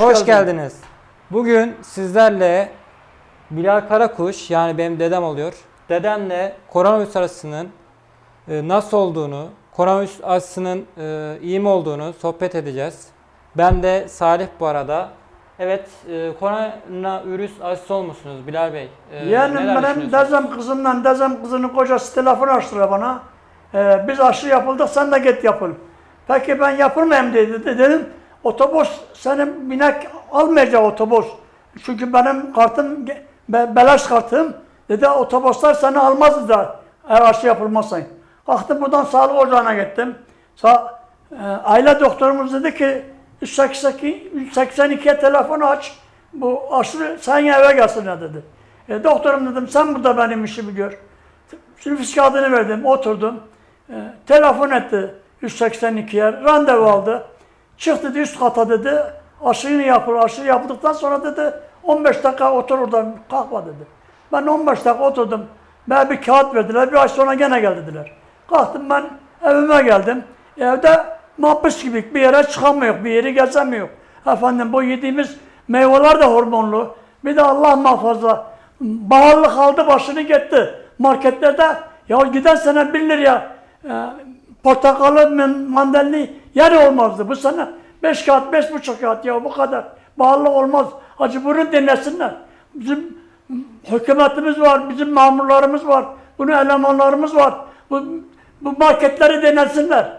hoş, hoş geldin. geldiniz. Bugün sizlerle Bilal Karakuş yani benim dedem oluyor. Dedemle koronavirüs aşısının e, nasıl olduğunu, koronavirüs aşısının e, iyi mi olduğunu sohbet edeceğiz. Ben de Salih bu arada. Evet, e, koronavirüs aşısı olmuşsunuz Bilal Bey. E, Yeğenim benim dezem kızımla dezem kızının kocası telefon açtılar bana. Ee, biz aşı yapıldık sen de git yapıl. Peki ben yapılmayayım dedi. De- Dedim otobüs senin binek almayacak otobüs. Çünkü benim kartım be, beleş kartım. Dedi otobüsler seni almaz dedi eğer aşı yapılmazsa. Kalktım buradan sağlık ocağına gittim. Sa e, aile doktorumuz dedi ki 182 182'ye telefonu aç. Bu aşı sen eve gelsin dedi. E, doktorum dedim sen burada benim işimi gör. Nüfus kağıdını verdim, oturdum. E, telefon etti 182'ye, randevu aldı. Çık dedi üst kata dedi, aşıyını yapıl, aşı yapıldıktan sonra dedi 15 dakika otur oradan kalkma dedi. Ben 15 dakika oturdum. Ben bir kağıt verdiler, bir ay sonra gene gel dediler. Kalktım ben evime geldim. Evde mahpus gibi bir yere çıkamıyor, bir yeri gezemiyor. Efendim bu yediğimiz meyveler de hormonlu. Bir de Allah muhafaza Bağırlık aldı başını gitti. Marketlerde ya giden sene 1 liraya e, portakalı mandalini yer olmazdı. Bu sene 5 kağıt, beş buçuk kağıt ya bu kadar. Bağırlık olmaz. Acı burun dinlesinler. Bizim hükümetimiz var, bizim mamurlarımız var, bunun elemanlarımız var. Bu, bu marketleri denesinler.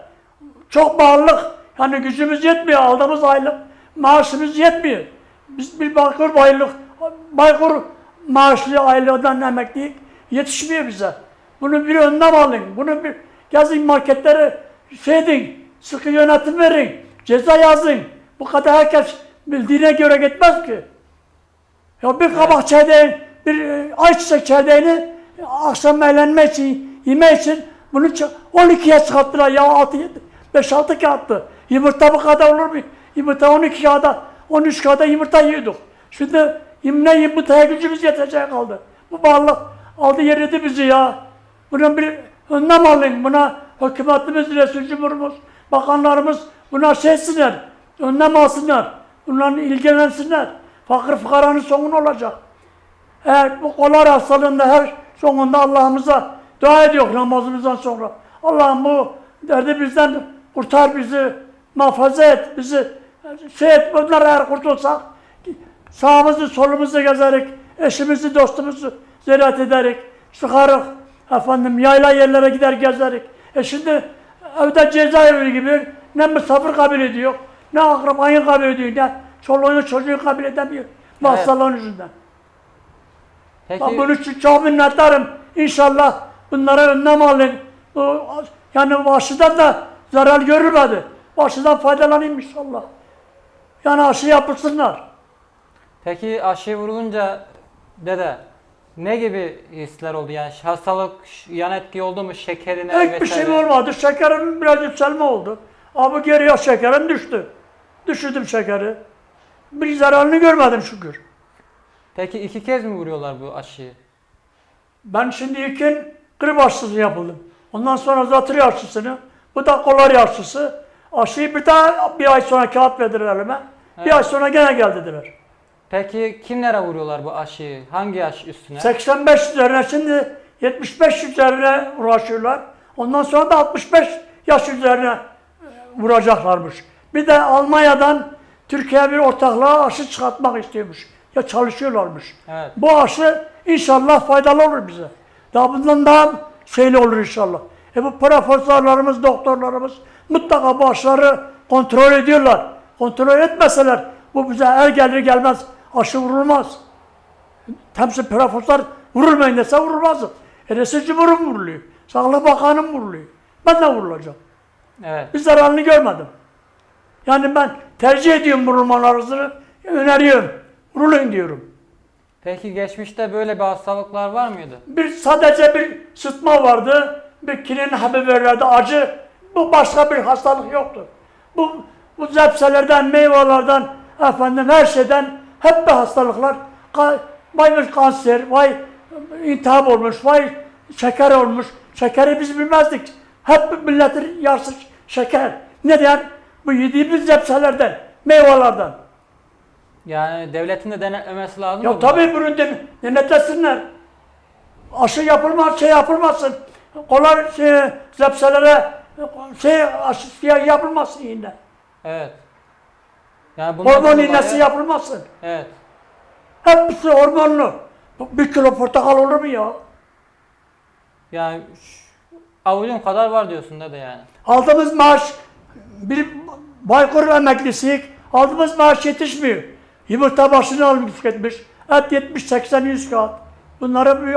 Çok bağlılık. Yani gücümüz yetmiyor. Aldığımız aylık maaşımız yetmiyor. Biz bir Baykur baylık, Baykur maaşlı aileden emeklilik yetişmiyor bize. Bunu bir önlem alın. Bunu bir yazın marketlere şey edin, sıkı yönetim verin, ceza yazın. Bu kadar herkes bildiğine göre gitmez ki. Ya bir kabak çaydeğin, bir e, ayçiçek çaydeğini e, akşam eğlenme için, yeme için bunu ç- 12'ye çıkarttılar ya 6 7 5 6 kağıttı. Yumurta bu kadar olur mu? Yumurta 12 kağıda, 13 kağıda yumurta yiyorduk. Şimdi ne yumurtaya gücümüz yetecek kaldı. Bu bağlılık aldı yeridi bizi ya. Buna bir önlem alın. Buna hükümetimiz, resul cumhurumuz, bakanlarımız buna şey etsinler. Önlem alsınlar. Bunlarla ilgilensinler. Fakir fukaranın sonu olacak? Eğer bu kolay hastalığında her sonunda Allah'ımıza dua ediyor namazımızdan sonra. Allah'ım bu derdi bizden kurtar bizi, muhafaza et bizi. Şey et, bunlar eğer kurtulsak sağımızı solumuzu gezerek, eşimizi dostumuzu ziyaret ederek, çıkarık, efendim yayla yerlere gider gezerek. E şimdi evde cezaevi gibi ne misafir kabul ediyor, ne akrabayı kabul ediyor, ne çoluğunu çocuğu kabul edemiyor. Bu Evet. yüzünden. Peki, Ben bunun için çok minnettarım. İnşallah bunlara önlem alın. Yani aşıdan da zarar görülmedi. Aşıdan faydalanayım inşallah. Yani aşı yapılsınlar. peki aşı vurulunca dede ne gibi hisler oldu? Yani hastalık yan etki oldu mu şekerine Hiçbir vesaire? şey olmadı. Şekerim biraz yükselme oldu. Abi geriye şekerim düştü. Düşürdüm şekeri. Bir zararını görmedim şükür. Peki iki kez mi vuruyorlar bu aşıyı? Ben şimdi ilkin grip aşısı yapıldım. Ondan sonra zatürre aşısını, bu da kolari aşısı. Aşıyı bir daha bir ay sonra kağıt verdiler elime. Evet. Bir ay sonra gene gel dediler. Peki kimlere vuruyorlar bu aşıyı? Hangi yaş üstüne? 85 üzerine şimdi 75 üzerine uğraşıyorlar. Ondan sonra da 65 yaş üzerine vuracaklarmış. Bir de Almanya'dan Türkiye bir ortaklığa aşı çıkartmak istiyormuş. Ya çalışıyorlarmış. Evet. Bu aşı inşallah faydalı olur bize. Daha bundan daha şeyli olur inşallah. E bu profesörlerimiz, doktorlarımız mutlaka bu aşıları kontrol ediyorlar. Kontrol etmeseler bu bize er gelir gelmez aşı vurulmaz. Temsil profesör vurulmayın dese vurulmaz. E resul cumhurum vuruluyor. Sağlık bakanım vuruluyor. Ben de vurulacağım. Evet. Bir zararını görmedim. Yani ben tercih ediyorum vurulmalarını, öneriyorum. Vurulun diyorum. Peki geçmişte böyle bir hastalıklar var mıydı? Bir sadece bir sıtma vardı. Bir kinin haber verirlerdi acı. Bu başka bir hastalık yoktu. Bu bu zepselerden, meyvelerden, efendim her şeyden hep hastalıklar. Vay kanser, vay intihap olmuş, vay şeker olmuş. Şekeri biz bilmezdik. Hep milletin yarısı şeker. Neden? Bu yediğimiz zepselerden, meyvelerden. Yani devletin de denetlemesi lazım. Ya mı? tabii bunu de, denetlesinler. Aşı yapılmaz, şey yapılmasın. Kolar şey, zepselere şey aşı yapılmasın yine. Evet. Yani Hormon dolayı- iğnesi yapılmasın. Evet. Hepsi hormonlu. Bu Bir kilo portakal olur mu ya? Yani avucun kadar var diyorsun dede yani. Aldığımız maaş bir Baykur emeklisiyik. Aldığımız maaş yetişmiyor. Yumurta başını almış gitmiş. Et 70, 80, 100 kağıt. Bunları bir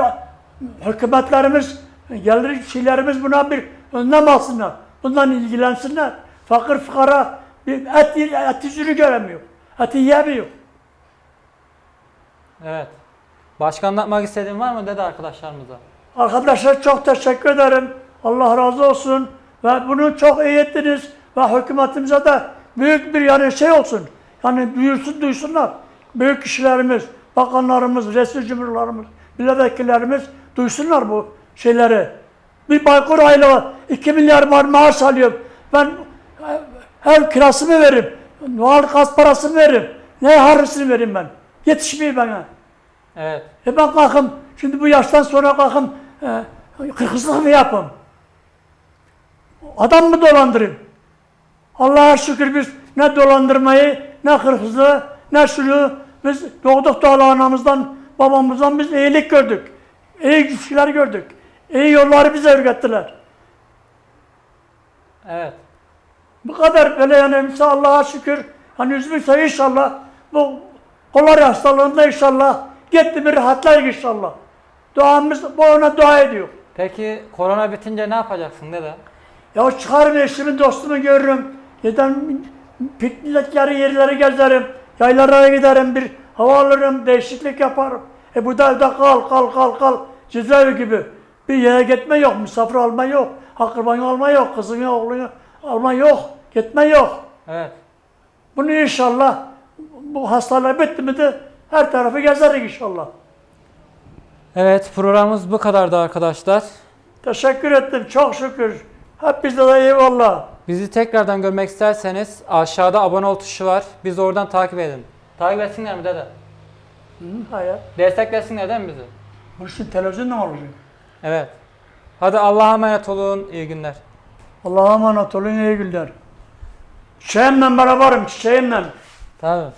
hükümetlerimiz, gelir şeylerimiz buna bir önlem alsınlar. Bundan ilgilensinler. Fakir fukara et, et yüzünü göremiyor. Eti yemiyor. Evet. Başka anlatmak istediğin var mı dede arkadaşlarımıza? Arkadaşlar çok teşekkür ederim. Allah razı olsun. Ve bunu çok iyi ettiniz. Ve hükümetimize de büyük bir yani şey olsun. Yani duyursun duysunlar. Büyük kişilerimiz, bakanlarımız, resul cumhurlarımız, milletvekillerimiz duysunlar bu şeyleri. Bir Baykur aile 2 milyar var maaş alıyorum. Ben ev kirasını veririm. Doğal gaz parasını veririm. Ne harısını veririm ben. Yetişmiyor bana. Evet. E ben kalkım, şimdi bu yaştan sonra kalkım, e, hırsızlık mı yapayım? Adam mı dolandırayım? Allah'a şükür biz ne dolandırmayı, ne hırsızlığı, ne şunu, biz doğduk doğalı anamızdan, babamızdan biz iyilik gördük. İyi ilişkiler gördük. İyi yolları bize öğrettiler. Evet. Bu kadar böyle yani Allah'a şükür, hani üzülürse inşallah, bu kolay hastalığında inşallah, gitti bir rahatlar inşallah. Duamız, bu ona dua ediyor. Peki korona bitince ne yapacaksın dede? Ya çıkarım eşimin dostumu görürüm. Neden piknikleri yerleri gezerim. Yaylalara giderim bir hava alırım, değişiklik yaparım. E bu da evde kal kal kal kal. Cezaevi gibi. Bir yere gitme yok, misafir alma yok. Akrabanı alma yok, kızını oğlunu alma yok. Gitme yok. Evet. Bunu inşallah bu hastalık bitti mi de her tarafı gezeriz inşallah. Evet programımız bu kadardı arkadaşlar. Teşekkür ettim çok şükür. Hep bizde de eyvallah. Bizi tekrardan görmek isterseniz aşağıda abone ol tuşu var. Bizi oradan takip edin. Takip etsinler mi dede? Hı, hayır. Desteklesinler değil mi bizi? Bu şimdi televizyonda mı olacak? Evet. Hadi Allah'a emanet olun. İyi günler. Allah'a emanet olun iyi günler. Çiçeğimle beraberim çiçeğimle. Tabii.